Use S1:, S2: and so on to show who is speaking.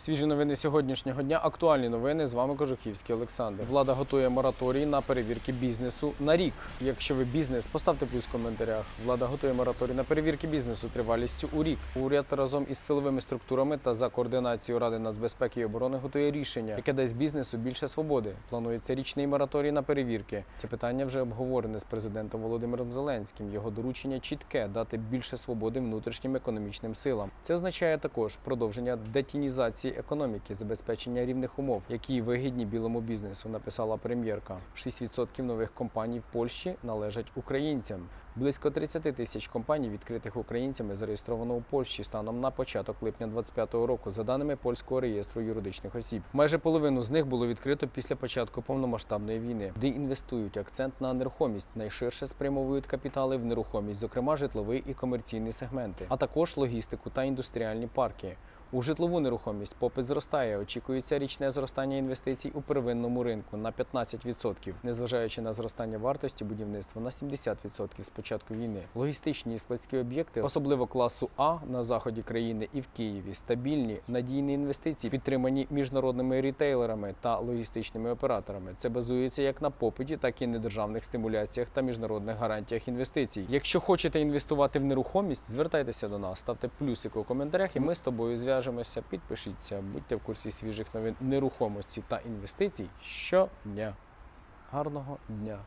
S1: Свіжі новини сьогоднішнього дня. Актуальні новини. З вами Кожухівський Олександр. Влада готує мораторій на перевірки бізнесу на рік. Якщо ви бізнес, поставте плюс в коментарях. Влада готує мораторій на перевірки бізнесу тривалістю у рік. Уряд разом із силовими структурами та за координацією Ради нацбезпеки і оборони готує рішення, яке дасть бізнесу більше свободи. Планується річний мораторій на перевірки. Це питання вже обговорене з президентом Володимиром Зеленським. Його доручення чітке дати більше свободи внутрішнім економічним силам. Це означає також продовження детінізації економіки, забезпечення рівних умов, які вигідні білому бізнесу, написала прем'єрка. 6% нових компаній в Польщі належать українцям. Близько 30 тисяч компаній, відкритих українцями, зареєстровано у Польщі станом на початок липня 2025 року, за даними польського реєстру юридичних осіб. Майже половину з них було відкрито після початку повномасштабної війни, де інвестують акцент на нерухомість, найширше спрямовують капітали в нерухомість, зокрема житловий і комерційні сегменти, а також логістику та індустріальні парки. У житлову нерухомість попит зростає. Очікується річне зростання інвестицій у первинному ринку на 15%, незважаючи на зростання вартості будівництва на 70% з початку війни. Логістичні і складські об'єкти, особливо класу А на заході країни і в Києві, стабільні надійні інвестиції, підтримані міжнародними рітейлерами та логістичними операторами. Це базується як на попиті, так і недержавних стимуляціях та міжнародних гарантіях інвестицій. Якщо хочете інвестувати в нерухомість, звертайтеся до нас, ставте плюсик у коментарях, і ми з тобою зв'яжемося. Підпишіться, будьте в курсі свіжих новин нерухомості та інвестицій щодня. Гарного дня!